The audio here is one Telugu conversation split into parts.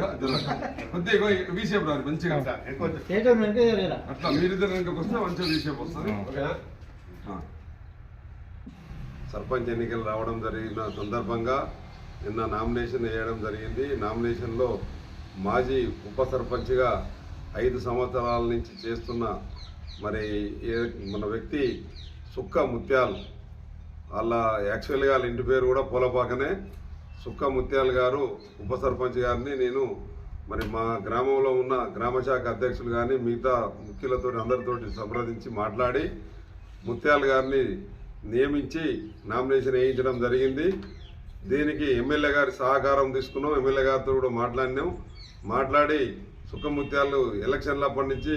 రాదు మంచిగా. అట్లా మీరిద్దరు వస్తే మంచిగా వస్తుంది. సర్పంచ్ ఎన్నికలు రావడం జరిగిన సందర్భంగా నిన్న నామినేషన్ వేయడం జరిగింది. నామినేషన్లో మాజీ ఉప సర్పంచ్గా ఐదు సంవత్సరాల నుంచి చేస్తున్న మరి ఏ- మన వ్యక్తి సుక్క ముత్యాల్ వాళ్ళ యాక్చువల్గా వాళ్ళ ఇంటి పేరు కూడా పూలపాకనే సుక్క ముత్యాల గారు ఉప సర్పంచ్ గారిని నేను మరి మా గ్రామంలో ఉన్న గ్రామ శాఖ అధ్యక్షులు కానీ మిగతా ముఖ్యులతో అందరితోటి సంప్రదించి మాట్లాడి ముత్యాల గారిని నియమించి నామినేషన్ వేయించడం జరిగింది. దీనికి ఎమ్మెల్యే గారి సహకారం తీసుకున్నాం. ఎమ్మెల్యే గారితో కూడా మాట్లాడినాం. మాట్లాడి సుఖముత్యాలు ఎలక్షన్లు అప్పటి నుంచి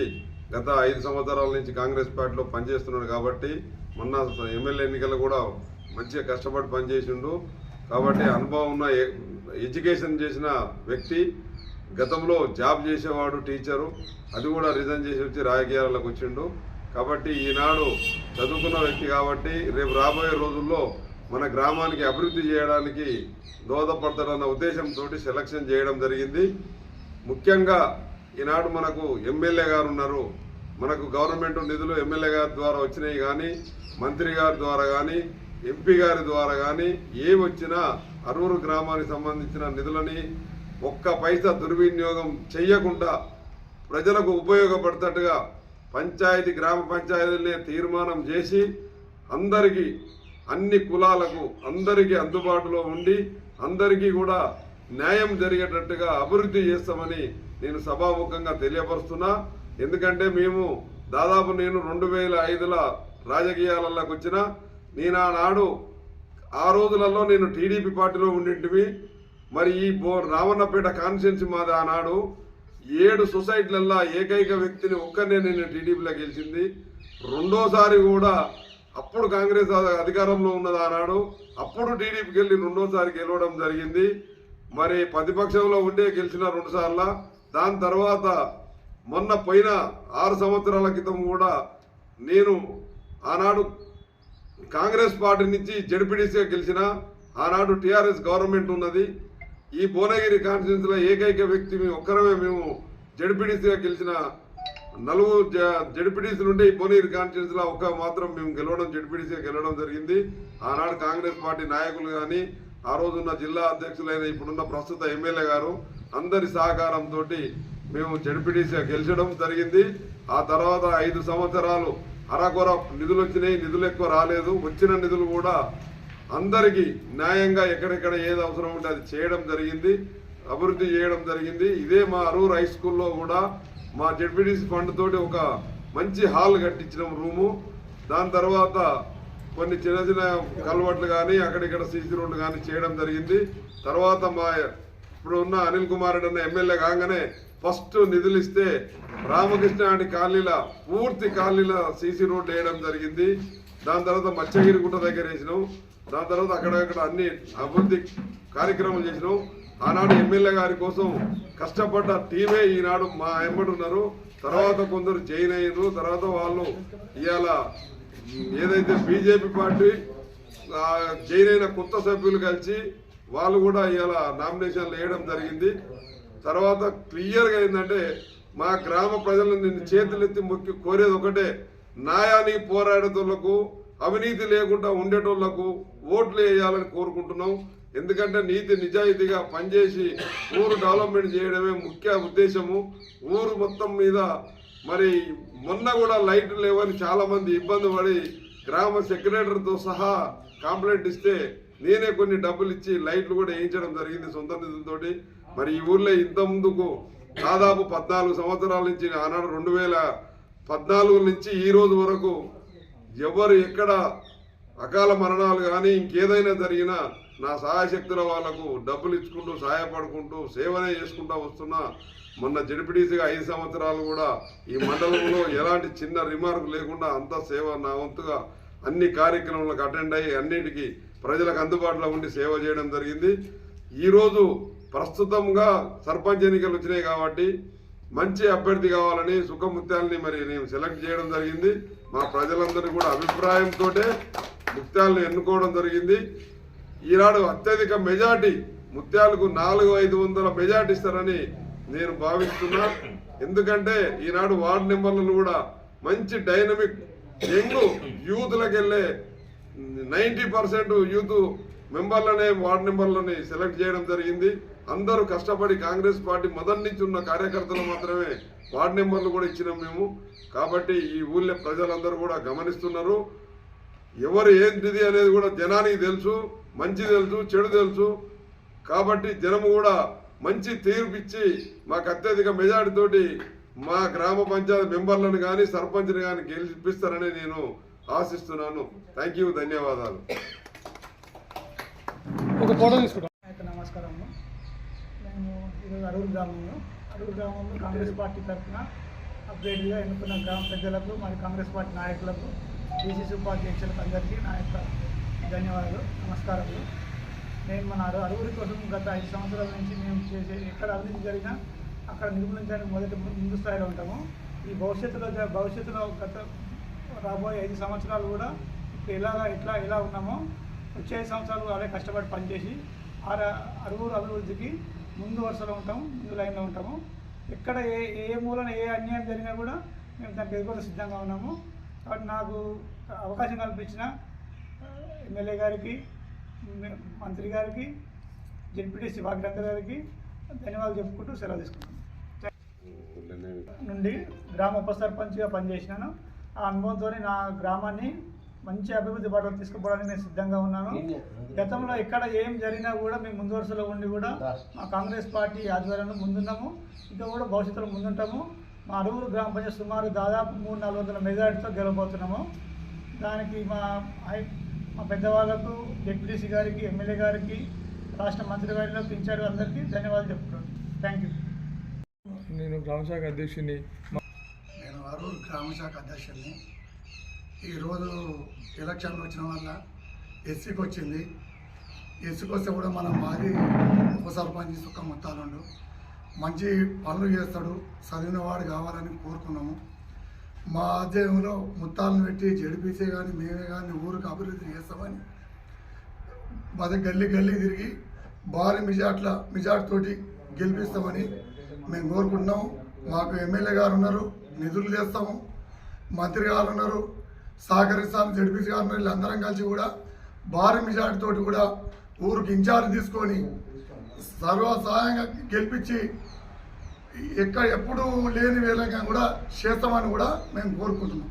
గత ఐదు సంవత్సరాల నుంచి కాంగ్రెస్ పార్టీలో పనిచేస్తున్నాడు కాబట్టి మొన్న ఎమ్మెల్యే ఎన్నికలు కూడా మంచిగా కష్టపడి పనిచేసిండు. కాబట్టి అనుభవం ఉన్న ఎ- ఎడ్యుకేషన్ చేసిన వ్యక్తి గతంలో జాబ్ చేసేవాడు టీచరు. అది కూడా రిజైన్ చేసి వచ్చి రాజకీయాలకు వచ్చిండు. కాబట్టి ఈనాడు చదువుకున్న వ్యక్తి కాబట్టి రేపు రాబోయే రోజుల్లో మన గ్రామానికి అభివృద్ధి చేయడానికి దోహదపడతాడన్న ఉద్దేశంతో సెలక్షన్ చేయడం జరిగింది. ముఖ్యంగా ఈనాడు మనకు ఎమ్మెల్యే గారు ఉన్నారు. మనకు గవర్నమెంట్ నిధులు ఎమ్మెల్యే గారి ద్వారా వచ్చినాయి కానీ మంత్రి గారి ద్వారా కానీ ఎంపీ గారి ద్వారా కానీ ఏ వచ్చినా అరూరు గ్రామానికి సంబంధించిన నిధులని ఒక్క పైసా దుర్వినియోగం చేయకుండా ప్రజలకు ఉపయోగపడతట్టుగా పంచాయతీ గ్రామ పంచాయతీలనే తీర్మానం చేసి అందరికీ అన్ని కులాలకు అందరికీ అందుబాటులో ఉండి అందరికీ కూడా న్యాయం జరిగేటట్టుగా అభివృద్ధి చేస్తామని నేను సభాముఖంగా తెలియపరుస్తున్నా. ఎందుకంటే మేము దాదాపు నేను రెండు వేల ఐదుల రాజకీయాలలోకి వచ్చిన నేను ఆనాడు ఆ రోజులలో నేను టీడీపీ పార్టీలో ఉండింటివి. మరి ఈ బో రావణపేట కాన్స్టిట్యున్సీ మాది ఆనాడు. ఏడు సొసైటీలల్లో ఏకైక వ్యక్తిని ఒక్కనే నేను టీడీపీలో గెలిచింది. రెండోసారి కూడా అప్పుడు కాంగ్రెస్ అధికారంలో ఉన్నది ఆనాడు. అప్పుడు టీడీపీకి వెళ్ళి రెండోసారి గెలవడం జరిగింది. మరి ప్రతిపక్షంలో ఉండే గెలిచిన రెండుసార్ల. దాని తర్వాత మొన్న పోయిన ఆరు సంవత్సరాల క్రితం కూడా నేను ఆనాడు కాంగ్రెస్ పార్టీ నుంచి జడ్పీటీసీగా గెలిచిన ఆనాడు టీఆర్ఎస్ గవర్నమెంట్ ఉన్నది. ఈ భువనగిరి కాన్స్టిట్యూన్సీలో ఏకైక వ్యక్తి మేము ఒక్కరమే మేము జడ్పీటీసీగా గెలిచిన నలుగురు జడ్పీటీసీలు ఉంటే ఈ భువనగిరి కాన్స్టిట్యూన్సీలో ఒక్క మాత్రం మేము గెలవడం జడ్పీటీసీగా గెలవడం జరిగింది. ఆనాడు కాంగ్రెస్ పార్టీ నాయకులు కానీ ఆ రోజున్న జిల్లా అధ్యక్షులైన ఇప్పుడున్న ప్రస్తుత ఎమ్మెల్యే గారు అందరి సహకారంతో మేము జడ్పీటీసీ గెలిచడం జరిగింది. ఆ తర్వాత ఐదు సంవత్సరాలు అరకొర నిధులు వచ్చినాయి. నిధులు ఎక్కువ రాలేదు. వచ్చిన నిధులు కూడా అందరికీ న్యాయంగా ఎక్కడెక్కడ ఏది అవసరం ఉంటే అది చేయడం జరిగింది. అభివృద్ధి చేయడం జరిగింది. ఇదే మా అరూర్ హై స్కూల్లో కూడా మా జడ్పీటీసీ ఫండ్ తోటి ఒక మంచి హాల్ కట్టించిన రూము. దాని తర్వాత కొన్ని చిన్న చిన్న కల్వర్ట్లు కానీ అక్కడిక్కడ సీసీ రోడ్లు కానీ చేయడం జరిగింది. తర్వాత మా ఇప్పుడు ఉన్న అనిల్ కుమార్ రెడ్డి అన్న ఎమ్మెల్యే కాగానే ఫస్ట్ నిధులు ఇస్తే రామకృష్ణ అంటి కాలనీల పూర్తి కాలనీల సీసీ రోడ్డు వేయడం జరిగింది. దాని తర్వాత మత్స్యగిరి గుట్ట దగ్గర వేసినాం. దాని తర్వాత అక్కడక్కడ అన్ని అభివృద్ధి కార్యక్రమాలు చేసినాం. ఆనాడు ఎమ్మెల్యే గారి కోసం కష్టపడ్డ టీమే ఈనాడు మా ఎంబడి ఉన్నారు. తర్వాత కొందరు జైన్ అయ్యారు తర్వాత వాళ్ళు ఇవాళ ఏదైతే బీజేపీ పార్టీ జైన్ అయిన కొత్త సభ్యులు కలిసి వాళ్ళు కూడా ఇవాళ నామినేషన్లు వేయడం జరిగింది. తర్వాత క్లియర్గా ఏంటంటే మా గ్రామ ప్రజలను నేను చేతులెత్తి మొక్కి కోరేది ఒకటే న్యాయానికి పోరాడేటోళ్ళకు అవినీతి లేకుండా ఉండేటోళ్ళకు ఓట్లు వేయాలని కోరుకుంటున్నాం. ఎందుకంటే నీతి నిజాయితీగా పనిచేసి ఊరు డెవలప్మెంట్ చేయడమే ముఖ్య ఉద్దేశము. ఊరు మొత్తం మీద మరి మొన్న కూడా లైట్లు లేవని చాలామంది ఇబ్బంది పడి గ్రామ సెక్రటరీతో సహా కంప్లైంట్ ఇస్తే నేనే కొన్ని డబ్బులు ఇచ్చి లైట్లు కూడా వేయించడం జరిగింది సొంత నిధులతోటి. మరి ఈ ఊర్లో ఇంత ముందుకు దాదాపు పద్నాలుగు సంవత్సరాల నుంచి ఆనాడు రెండు వేల పద్నాలుగు నుంచి ఈ రోజు వరకు ఎవరు ఎక్కడ అకాల మరణాలు కానీ ఇంకేదైనా జరిగినా నా సహాయశక్తుల వాళ్ళకు డబ్బులు ఇచ్చుకుంటూ సహాయపడుకుంటూ సేవనే చేసుకుంటూ వస్తున్నా. మొన్న జడిపిడీసీగా ఐదు సంవత్సరాలు కూడా ఈ మండలంలో ఎలాంటి చిన్న రిమార్క్ లేకుండా అంత సేవ నా వంతుగా అన్ని కార్యక్రమాలకు అటెండ్ అయ్యి అన్నిటికీ ప్రజలకు అందుబాటులో ఉండి సేవ చేయడం జరిగింది. ఈరోజు ప్రస్తుతంగా సర్పంచ్ ఎన్నికలు వచ్చినాయి కాబట్టి మంచి అభ్యర్థి కావాలని సుఖముత్యాలని మరి నేను సెలెక్ట్ చేయడం జరిగింది. మా ప్రజలందరూ కూడా అభిప్రాయంతో ముత్యాలను ఎన్నుకోవడం జరిగింది. ఈనాడు అత్యధిక మెజార్టీ ముత్యాలకు నాలుగు ఐదు వందల మెజార్టీ ఇస్తారని నేను భావిస్తున్నా. ఎందుకంటే ఈనాడు వార్డు మెంబర్లను కూడా మంచి డైనమిక్ యంగ్ యూత్లకు వెళ్ళే నైంటీ పర్సెంట్ యూత్ మెంబర్లనే వార్డు మెంబర్లని సెలెక్ట్ చేయడం జరిగింది. అందరూ కష్టపడి కాంగ్రెస్ పార్టీ మొదటి నుంచి ఉన్న కార్యకర్తలు మాత్రమే వార్డు నెంబర్లు కూడా ఇచ్చినాం మేము. కాబట్టి ఈ ఊళ్ళో ప్రజలందరూ కూడా గమనిస్తున్నారు. ఎవరు ఏంటిది అనేది కూడా జనానికి తెలుసు మంచి తెలుసు చెడు తెలుసు. కాబట్టి జనము కూడా మంచి తీర్పిచ్చి మాకు అత్యధిక మెజార్టీ తోటి మా గ్రామ పంచాయతీ మెంబర్లను కానీ సర్పంచ్ని కానీ గెలిపిస్తారని నేను ఆశిస్తున్నాను. థ్యాంక్ యూ ధన్యవాదాలు. ఒక మేము ఈరోజు అడవులు గ్రామంలో. అడవులు గ్రామంలో కాంగ్రెస్ పార్టీ తరఫున అప్డేట్గా ఎన్నుకున్న గ్రామ పెద్దలకు మరి కాంగ్రెస్ పార్టీ నాయకులకు డీసీసీ ఉపాధ్యక్షులకు అందరికీ నా యొక్క ధన్యవాదాలు నమస్కారాలు నేను మన అడవుల కోసం గత ఐదు సంవత్సరాల నుంచి మేము చేసే ఎక్కడ అభివృద్ధి జరిగినా అక్కడ నిర్మూలించడానికి మొదటి ముందు స్థాయిలో ఉంటాము. ఈ భవిష్యత్తులో భవిష్యత్తులో గత రాబోయే ఐదు సంవత్సరాలు కూడా ఇప్పుడు ఎలా ఎట్లా ఎలా ఉన్నామో వచ్చే ఐదు సంవత్సరాలు అలాగే కష్టపడి పనిచేసి ఆ అరువురు అభివృద్ధికి ముందు వరుసలో ఉంటాము ముందు లైన్లో ఉంటాము. ఎక్కడ ఏ ఏ మూలన ఏ అన్యాయం జరిగినా కూడా మేము దానికి ఎదుర్కొనే సిద్ధంగా ఉన్నాము. కాబట్టి నాకు అవకాశం కల్పించిన ఎమ్మెల్యే గారికి మంత్రి గారికి జెడ్పీటీసీ వాగ్రంగ గారికి ధన్యవాదాలు చెప్పుకుంటూ సెలవు తీసుకుంటాను నుండి గ్రామ ఉప సర్పంచ్గా పనిచేసినాను. ఆ అనుభవంతో నా గ్రామాన్ని మంచి అభివృద్ధి బాటలో తీసుకుపోవడానికి నేను సిద్ధంగా ఉన్నాను. గతంలో ఎక్కడ ఏం జరిగినా కూడా మేము ముందు వరుసలో ఉండి కూడా మా కాంగ్రెస్ పార్టీ ఆధ్వర్యంలో ముందున్నాము. ఇంకా కూడా భవిష్యత్తులో ముందుంటాము. మా అరువురు గ్రామ పంచాయతీ సుమారు దాదాపు మూడు నాలుగు వందల మెజార్టీతో గెలవబోతున్నాము. దానికి మా మా పెద్దవాళ్ళకు డిప్యూటీసీ గారికి ఎమ్మెల్యే గారికి రాష్ట్ర మంత్రి గారికి ఇన్ఛార్జ్ అందరికీ ధన్యవాదాలు చెప్తున్నాను. థ్యాంక్ యూ నేను గ్రామశాఖ అధ్యక్షుడిని. నేను అరూరు గ్రామ శాఖ అధ్యక్షుడిని. ఈరోజు ఎలక్షన్లు వచ్చిన వల్ల ఎస్సీకి వచ్చింది. ఎస్సీకి వస్తే కూడా మనం మాది ఉప సర్పంచ్ సుఖ ముత్తాలుండు. మంచి పనులు చేస్తాడు. చదివినవాడు కావాలని కోరుకున్నాము. మా ఆధ్వర్యంలో ముత్తాలను పెట్టి జడిపిసే కానీ మేమే కానీ ఊరికి అభివృద్ధి చేస్తామని మధ్య గల్లీ గల్లీ తిరిగి భారీ మిజాట్ల మిజాట్ తోటి గెలిపిస్తామని మేము కోరుకుంటున్నాము. మాకు ఎమ్మెల్యే గారు ఉన్నారు. నిధులు చేస్తాము మంత్రి గారు ఉన్నారు. సహకరిస్తాను జడ్పీసీ గారు అందరం వీళ్ళందరం కలిసి కూడా భారీ మెజార్టీతో కూడా ఊరికి ఇన్ఛార్జ్ తీసుకొని సర్వ సహాయంగా గెలిపించి ఎక్కడ ఎప్పుడు లేని వేళగా కూడా చేస్తామని కూడా మేము కోరుకుంటున్నాం.